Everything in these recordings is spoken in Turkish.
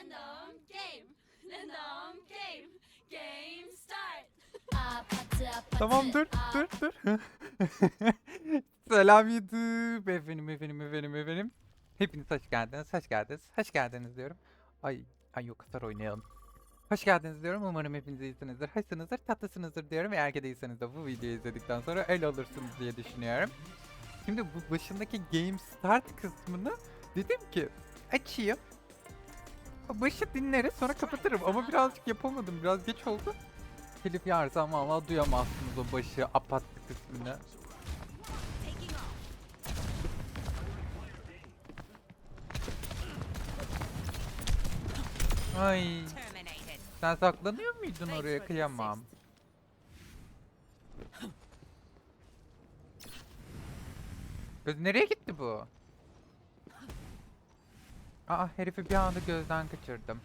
Random game. Random game. Game start. Tamam dur dur dur. Selam YouTube. Efendim efendim efendim efendim. Hepiniz hoş geldiniz. Hoş geldiniz. Hoş geldiniz diyorum. Ay ay yok kadar oynayalım. Hoş geldiniz diyorum. Umarım hepiniz iyisinizdir. Hoşsunuzdur, tatlısınızdır diyorum. Eğer ki değilseniz de bu videoyu izledikten sonra el olursunuz diye düşünüyorum. Şimdi bu başındaki Game Start kısmını dedim ki açayım. Başı dinleriz sonra kapatırım ama birazcık yapamadım. Biraz geç oldu. Telif yersem valla duyamazsınız o başı apatlı kısmını. Ay sen saklanıyor muydun oraya kıyamam. Kız nereye gitti bu? Aa herifi bir anda gözden kaçırdım.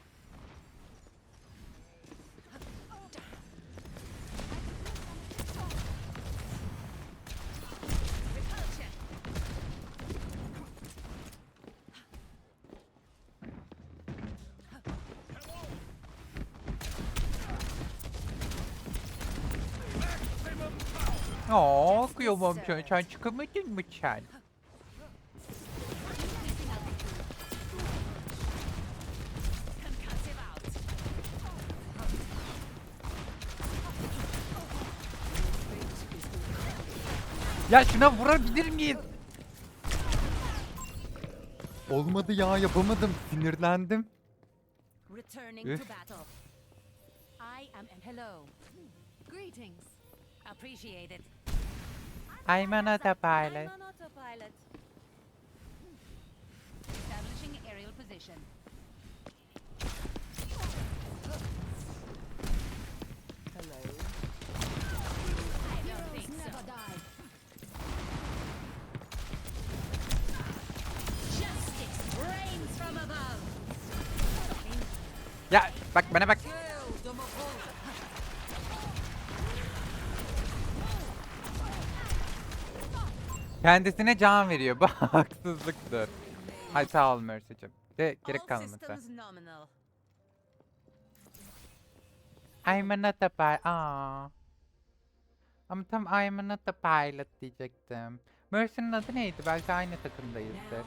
Aa kıyamam sen, sen çıkamadın mı sen? Ya şuna vurabilir miyiz? Olmadı ya yapamadım sinirlendim. Returning Üf. to battle. I am hello. Greetings. Appreciate it. I'm an autopilot. I'm on autopilot. Establishing aerial position. Ya bak bana bak. Kendisine can veriyor. Bu haksızlıktır. Ay sağ ol Mercy'cim. De gerek kalmadı. I'm not a pilot. Aa. Ama tam I'm not a pilot diyecektim. Mercy'nin adı neydi? Belki aynı takımdayızdır.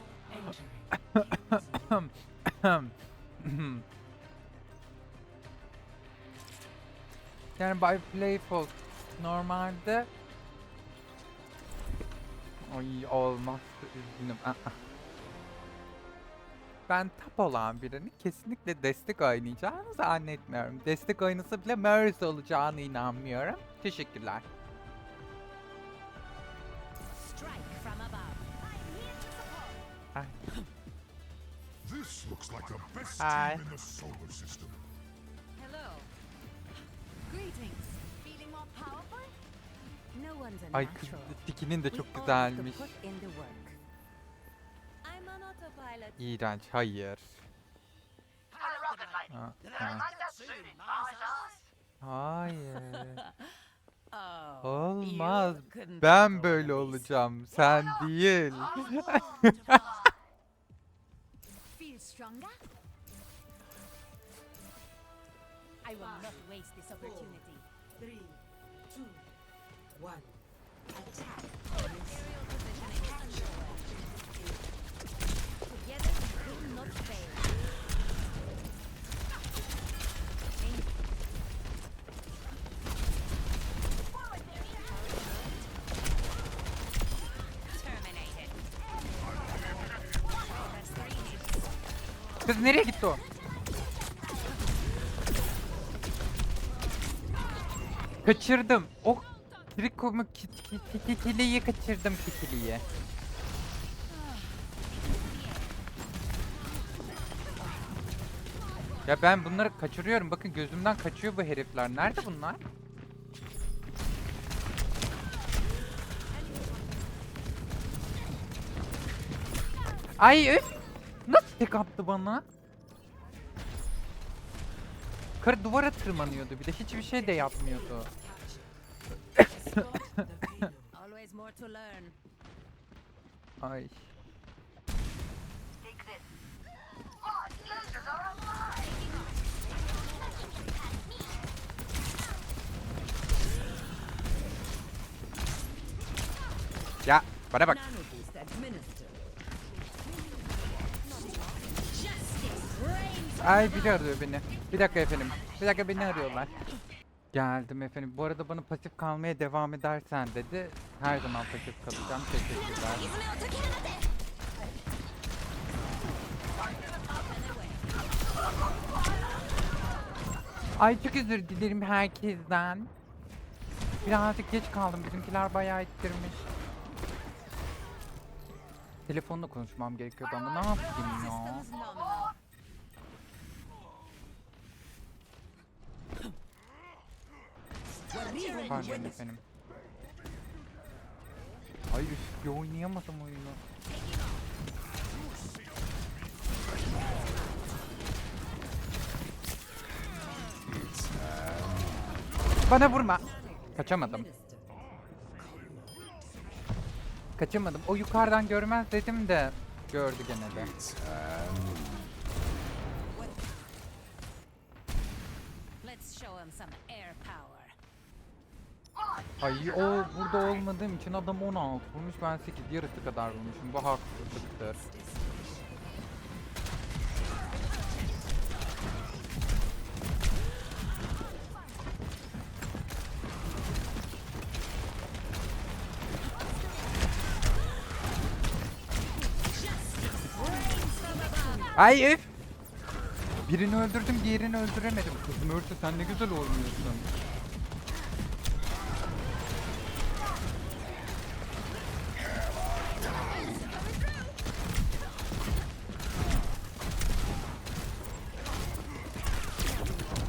yani by playful normalde Ay olmaz üzgünüm. Aa. Ben tap olan birini kesinlikle destek oynayacağını zannetmiyorum. Destek oynasa bile Mercy olacağını inanmıyorum. Teşekkürler. Strike from above. I'm here to support. Ay. This looks like the best team in the solar system. Ay kız tikinin de çok güzelmiş. İğrenç, hayır. Ha, ha. Hayır. Oh, Olmaz. Ben böyle olacağım. Sen değil. I will not waste this opportunity. three, two, one. Attack. Aerial positioning. Together we will not fail. Aim. Terminated. That's three hits. Kız nereye gitti o? Kaçırdım. O trikomu kikiliyi kaçırdım kikiliyi. Ya ben bunları kaçırıyorum. Bakın gözümden kaçıyor bu herifler. Nerede bunlar? Ay üf! Nasıl tek attı bana? Karı duvara tırmanıyordu bir de hiçbir şey de yapmıyordu. Ay. Ya bana bak. Ay biri arıyor beni. Bir dakika efendim. Bir dakika beni arıyorlar. Geldim efendim. Bu arada bana pasif kalmaya devam edersen dedi. Her zaman pasif kalacağım. Teşekkürler. Ay çok özür dilerim herkesten. Birazcık geç kaldım. Bizimkiler bayağı ittirmiş. Telefonla konuşmam gerekiyordu ama ne yapayım ya? Systems nominal. Pardon efendim. Ay üf bir oynayamadım oyunu. Bana vurma. Kaçamadım. Kaçamadım. O yukarıdan görmez dedim de gördü gene de. Let's show him some air power. Ay o burada olmadığım için adam 16 vurmuş ben 8 yarısı kadar vurmuşum. Bu haksızlıktır. Ay üf! Birini öldürdüm, diğerini öldüremedim. Kızım Örtü sen ne güzel oynuyorsun.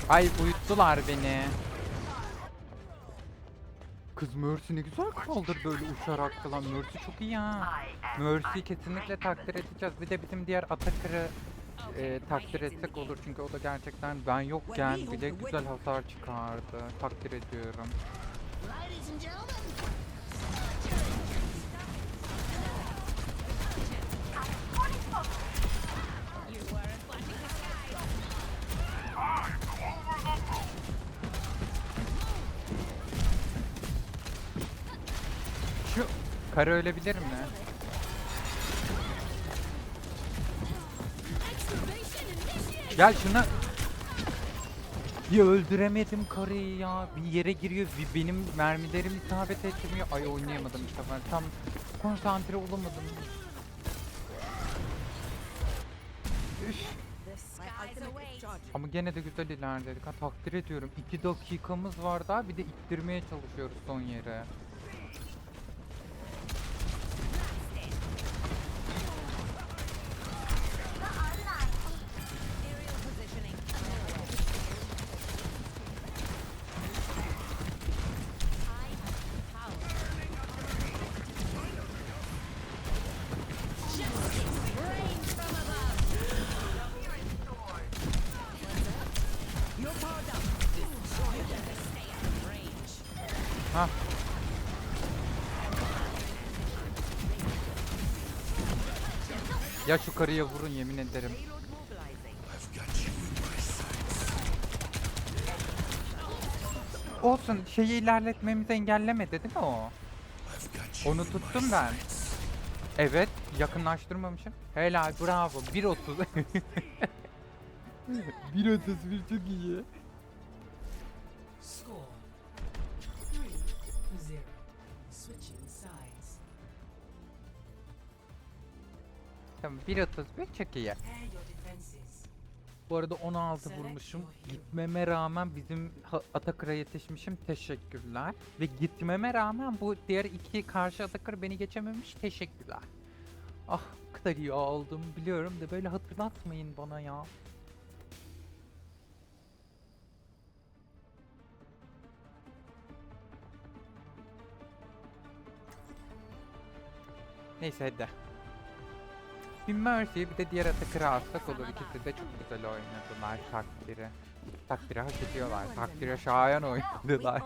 Ay uyuttular beni. Kız Mercy ne güzel kaldır böyle uçarak falan. Mercy çok iyi ha. Mercy'yi kesinlikle takdir edeceğiz. Bir de bizim diğer Atakır'ı e, takdir etsek olur. Çünkü o da gerçekten ben yokken bile güzel hasar çıkardı. Takdir ediyorum. You weren't watching the sky. Şu karı ölebilir mi? Gel şuna. Bir öldüremedim karıyı ya. Bir yere giriyor. Bir benim mermilerim isabet etmiyor. Ay oynayamadım bu sefer. Tam konsantre olamadım. Üf. Ama gene de güzel ilerledik. Ha takdir ediyorum. 2 dakikamız var daha. Bir de ittirmeye çalışıyoruz son yere. Ya şu karıya vurun yemin ederim. Olsun şeyi ilerletmemizi engellemedi değil mi o? Onu tuttum ben. Evet yakınlaştırmamışım. Helal bravo 1.30 1.31 çok iyi. Score. Tamam 1.31 çok iyi. Bu arada 16 vurmuşum. Gitmeme rağmen bizim Atakır'a yetişmişim. Teşekkürler. Ve gitmeme rağmen bu diğer iki karşı Atakır beni geçememiş. Teşekkürler. Ah kadar iyi aldım biliyorum da böyle hatırlatmayın bana ya. Neyse hadi. Bir Mercy bir de diğer Atakır'ı alsak olur. İkisi de çok güzel oynadılar takdiri. Takdiri hak ediyorlar. Takdire şayan oynadılar.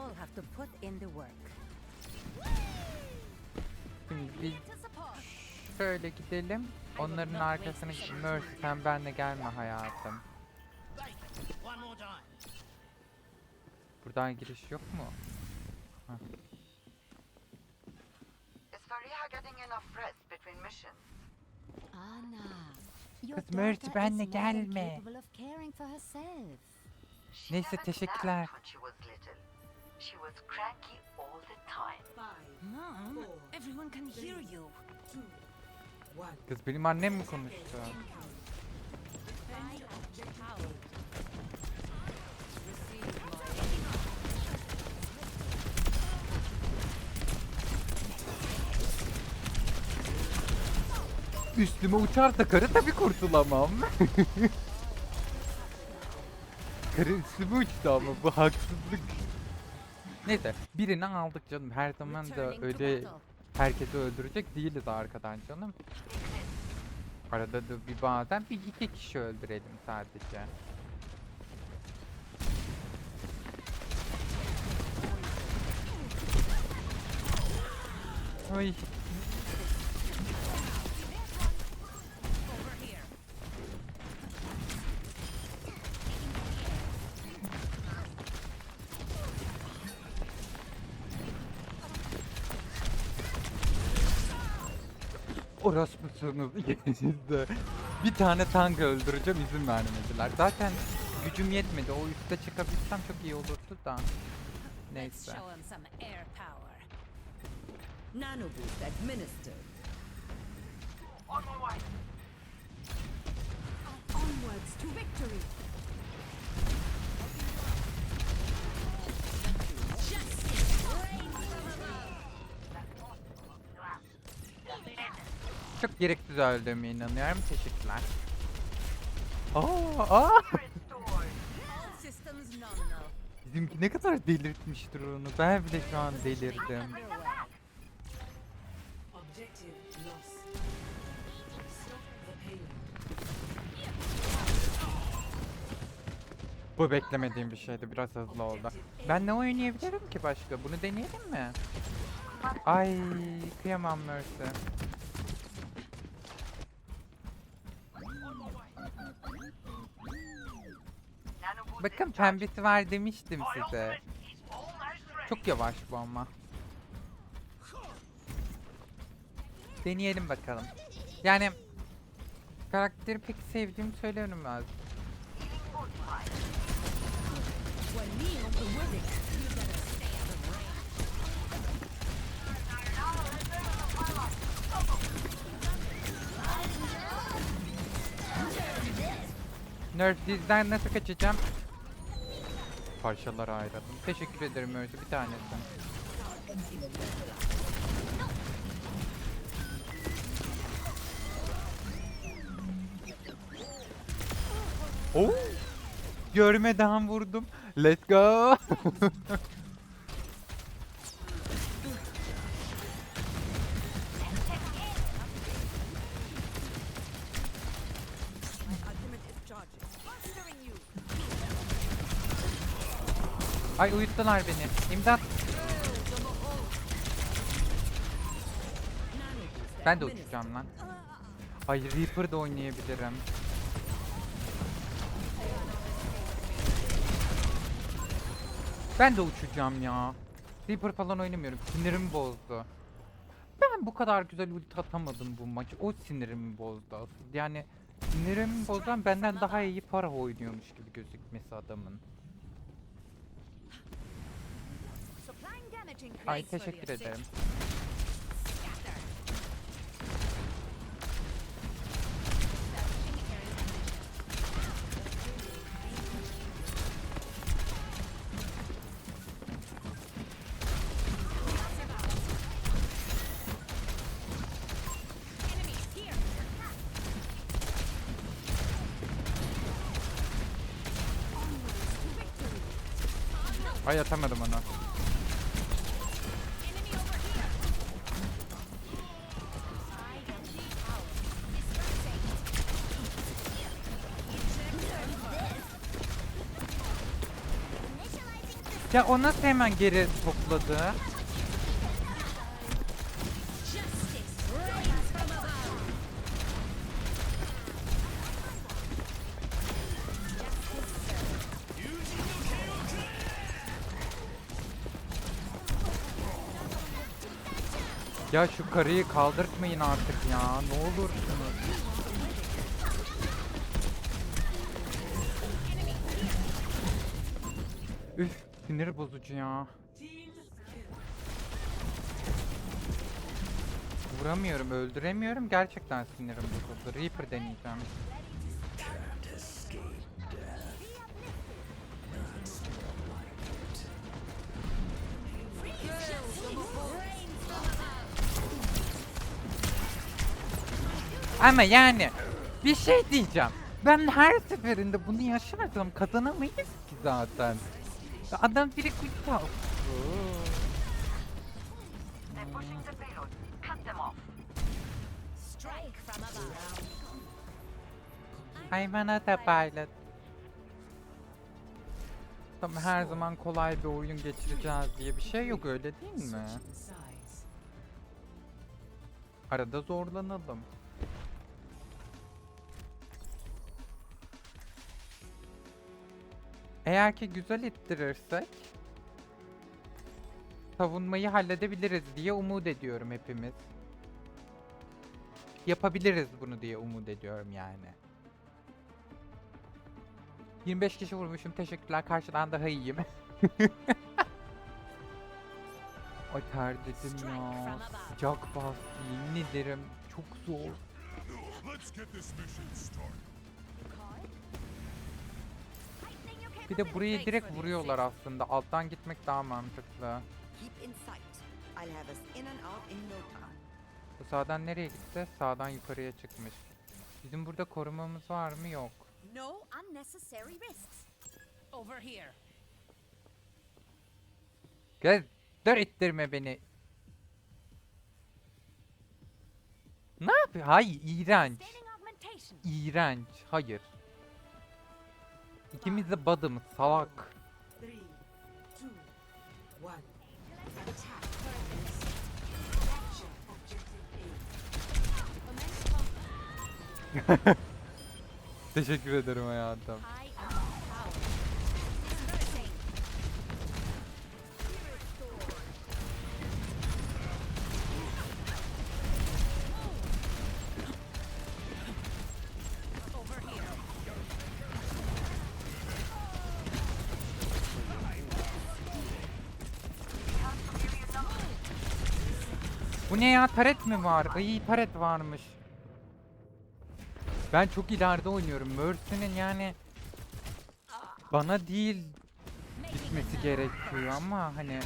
Şimdi biz şöyle gidelim. Onların arkasına Mercy sen benle gelme hayatım. Buradan giriş yok mu? It's very her getting enough rest between missions? Kız daughter benle gelme. Neyse, teşekkürler. she was cranky all the time. Five, Mom, four, everyone can hear you. two, one. Kız benim annem mi konuştu? Üstüme uçarsa karı tabi kurtulamam. karı üstüme uçtu ama bu haksızlık. Neyse birini aldık canım her zaman da öyle herkesi öldürecek değiliz arkadan canım. Arada da bir bazen bir iki kişi öldürelim sadece. Ay. Orospusunuz ikiniz de. Bir tane tank öldüreceğim izin vermediler. Zaten gücüm yetmedi. O üste çıkabilsem çok iyi olurdu da. Neyse. power. Nanoboost administered. Gereksiz öldüğüme inanıyorum. Teşekkürler. Aa, aa! Bizimki ne kadar delirtmiştir onu. Ben bile şu an delirdim. Bu beklemediğim bir şeydi. Biraz hızlı oldu. Ben ne oynayabilirim ki başka? Bunu deneyelim mi? Ay kıyamam Mercy. Bakın pembesi var demiştim size. Çok yavaş bu ama. Deneyelim bakalım. Yani karakteri pek sevdiğimi söyleyemem. Nerf dizden nasıl kaçacağım? Parçalara ayırdım. Teşekkür ederim Mercy bir tanesi. Oh! Görmeden vurdum. Let's go. Ay uyuttular beni. İmdat. Ben de uçacağım lan. Ay Reaper da oynayabilirim. Ben de uçacağım ya. Reaper falan oynamıyorum. Sinirimi bozdu. Ben bu kadar güzel ulti atamadım bu maç. O sinirimi bozdu asıl. Yani sinirimi bozan benden daha iyi para oynuyormuş gibi gözükmesi adamın. Ay teşekkür ederim. Ay atamadım onu. Ya o nasıl hemen geri topladı? Ya şu karıyı kaldırtmayın artık ya. Ne olursunuz. Üf sinir bozucu ya. Vuramıyorum, öldüremiyorum. Gerçekten sinirim bozuldu. Reaper deneyeceğim. Ama yani bir şey diyeceğim. Ben her seferinde bunu yaşarsam kazanamayız ki zaten. Adam. Strike from above. I'm an pilot. Tabii her zaman kolay bir oyun geçireceğiz diye bir şey yok öyle değil mi? Arada zorlanalım. Eğer ki güzel ittirirsek savunmayı halledebiliriz diye umut ediyorum hepimiz. Yapabiliriz bunu diye umut ediyorum yani. 25 kişi vurmuşum. Teşekkürler. Karşıdan daha iyiyim. Ay terledim ya. Sıcak bastı. Yemin ederim. Çok zor. Let's get this mission started. Bir de burayı direkt vuruyorlar aslında. Alttan gitmek daha mantıklı. Bu sağdan nereye gitti? Sağdan yukarıya çıkmış. Bizim burada korumamız var mı? Yok. No unnecessary risks. Over here. Gel. Dur ittirme beni. Ne yapıyor? Hayır, iğrenç. İğrenç. Hayır. İkimiz de badımız salak. Teşekkür ederim hayatım. Ne ya? Taret mi var? Ay taret varmış. Ben çok ileride oynuyorum. Mercy'nin yani bana değil gitmesi gerekiyor ama hani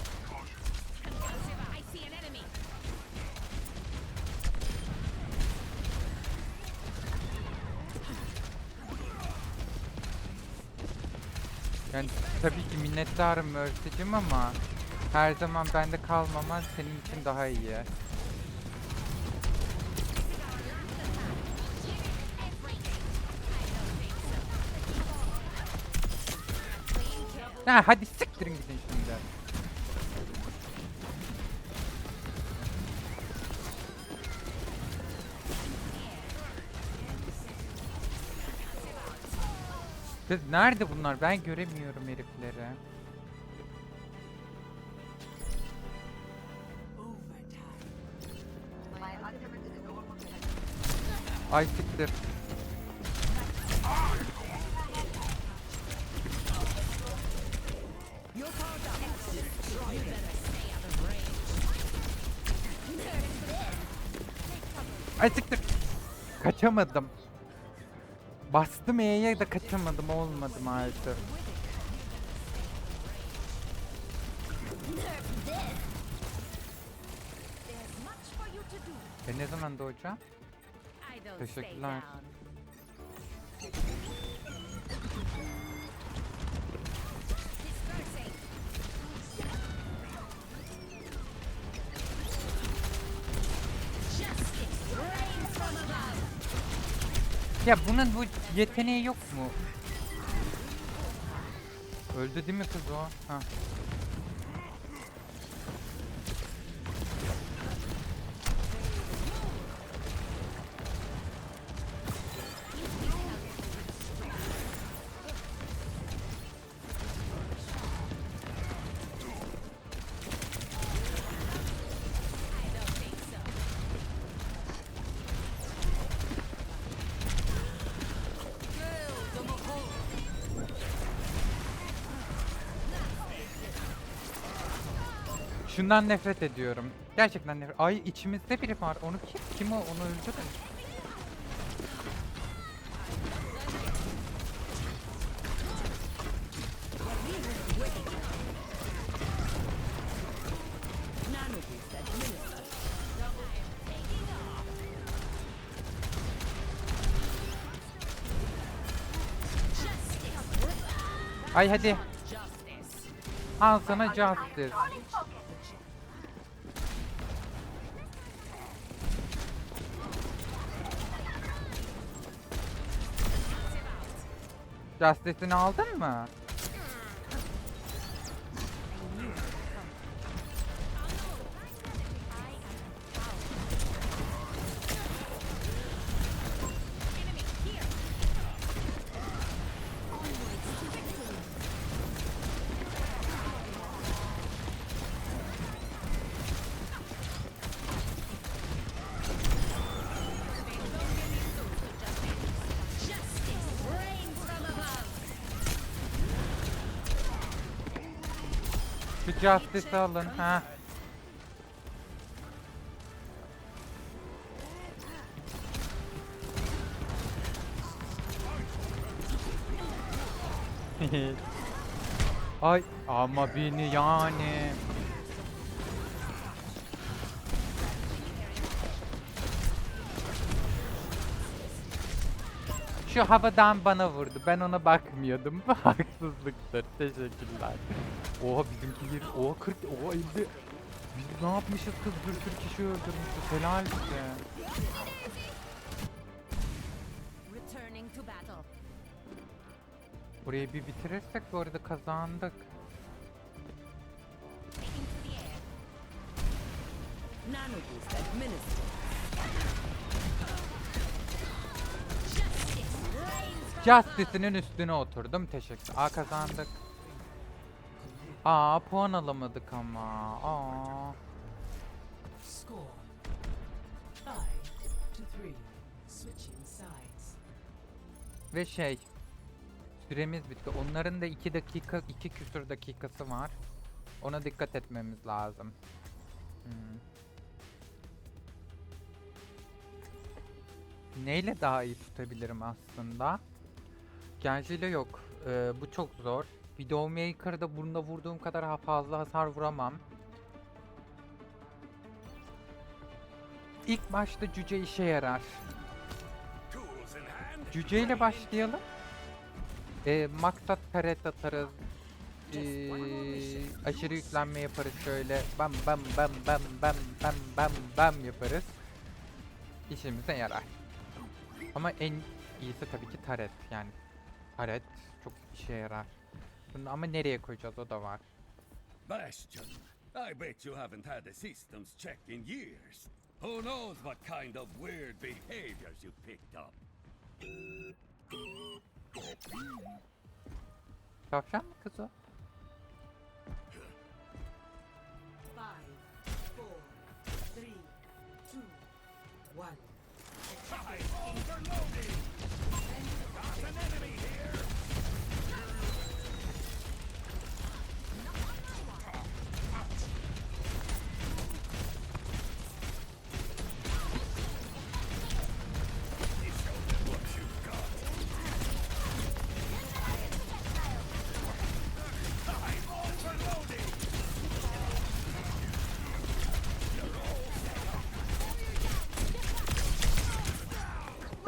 yani tabii ki minnettarım Mercy'cim ama her zaman bende kalmaman senin için daha iyi. Ha hadi siktirin gidin şimdi. Kız nerede bunlar? Ben göremiyorum herifleri. Ay siktir. Ay siktir. Kaçamadım. Bastım E'ye de kaçamadım olmadı maalesef. Ben ne zaman doğacağım? Teşekkürler. Ya bunun bu yeteneği yok mu? Öldü değil mi kız o? Ha. Şundan nefret ediyorum. Gerçekten nefret. Ay içimizde biri var. Onu kim? Kim o? Onu öldürün. Ay hadi. Al sana justice. Justice'ini aldın mı? Şu Justice'i alın. Ha. Ay ama beni yani. Şu havadan bana vurdu. Ben ona bakmıyordum. Haksızlıktır. Teşekkürler. Oha bizimkiler. Oha 40. Oha 50. Biz ne yapmışız kız? Bir sürü kişi öldürmüşüz. Helal bize. Burayı bir bitirirsek bu arada kazandık. Justice'inin üstüne oturdum. Teşekkür. Aa kazandık. Aa puan alamadık ama. Aa. Ve şey. Süremiz bitti. Onların da 2 dakika, 2 küsur dakikası var. Ona dikkat etmemiz lazım. Hmm. Neyle daha iyi tutabilirim aslında? Gerçeğiyle yok. Ee, bu çok zor. Videomaker'da burnuna vurduğum kadar fazla hasar vuramam. İlk başta cüce işe yarar. Cüce ile başlayalım. Ee, maksat karet atarız. Ee, aşırı yüklenme yaparız şöyle. Bam bam bam bam bam bam bam bam yaparız. İşimize yarar. Ama en iyisi tabii ki taret yani. Taret çok işe yarar. Bunu ama nereye koyacağız o da var. Bastion, I bet you haven't had a systems check in years. Who knows what kind of weird behaviors you picked up? Tavşan mı kız o?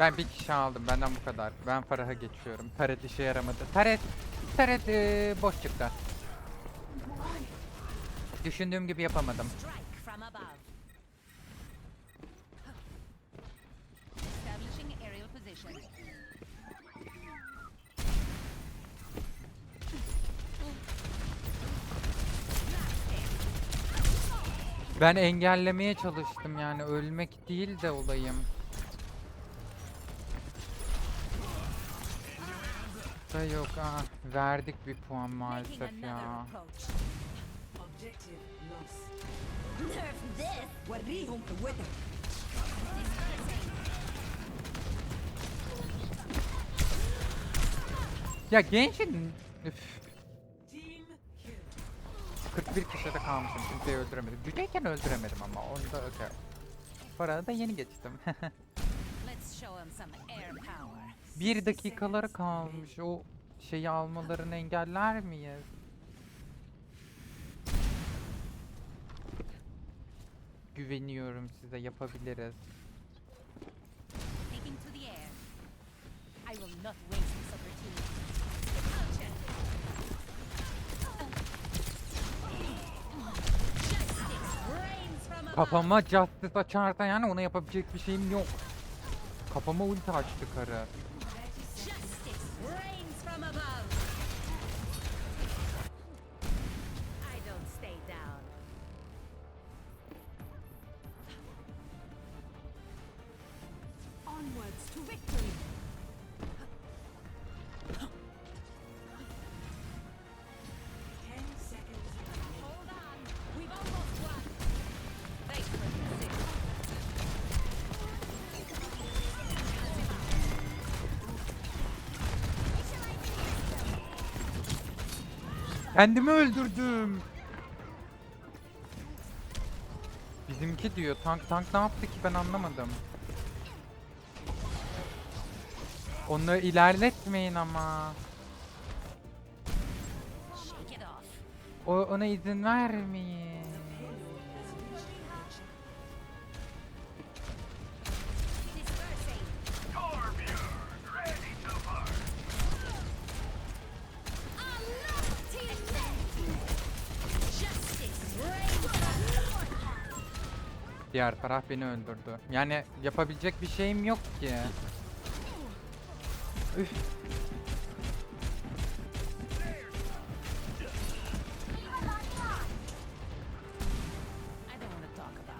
Ben bir kişi aldım benden bu kadar. Ben Farah'a geçiyorum. Taret işe yaramadı. Taret, taret eee, boş çıktı. Düşündüğüm gibi yapamadım. Ben engellemeye çalıştım yani ölmek değil de olayım. da yok. Aa, verdik bir puan maalesef ya. Ya gençin... Üf. 41 kişide kalmışım. Kimseyi öldüremedim. Güceyken öldüremedim ama. Onu da öte. Parada yeni geçtim. Let's show him some air power bir dakikaları kalmış. O şeyi almalarını engeller miyiz? Güveniyorum size yapabiliriz. Kafama justice açarsa yani ona yapabilecek bir şeyim yok. Kafama ulti açtı karı. Kendimi öldürdüm. Bizimki diyor. Tank tank ne yaptı ki ben anlamadım. Onu ilerletmeyin ama. O ona izin vermeyin. Diğer taraf beni öldürdü. Yani yapabilecek bir şeyim yok ki. Üf.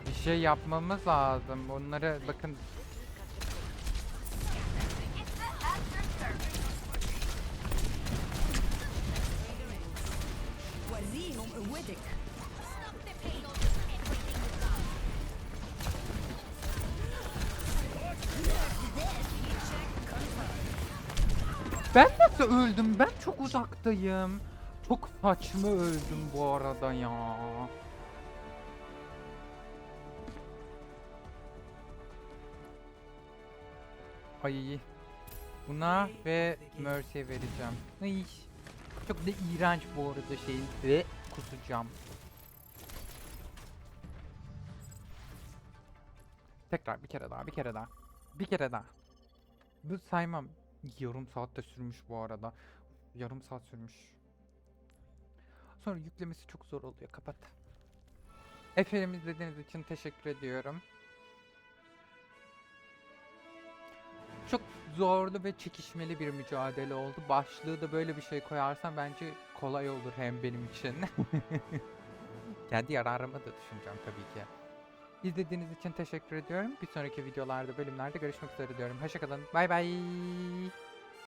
Bir şey yapmamız lazım. Onları bakın öldüm? Ben çok uzaktayım. Çok saçma öldüm bu arada ya. Ay. Buna ve Mercy'ye vereceğim. Ay. Çok da iğrenç bu arada şey ve kusacağım. Tekrar bir kere daha, bir kere daha. Bir kere daha. Bu saymam. Yarım saat de sürmüş bu arada. Yarım saat sürmüş. Sonra yüklemesi çok zor oluyor. Kapat. Efendim izlediğiniz için teşekkür ediyorum. Çok zorlu ve çekişmeli bir mücadele oldu. Başlığı da böyle bir şey koyarsam bence kolay olur hem benim için. Kendi yararıma da düşüneceğim tabii ki. İzlediğiniz için teşekkür ediyorum. Bir sonraki videolarda, bölümlerde görüşmek üzere diyorum. Hoşçakalın. Bay bay.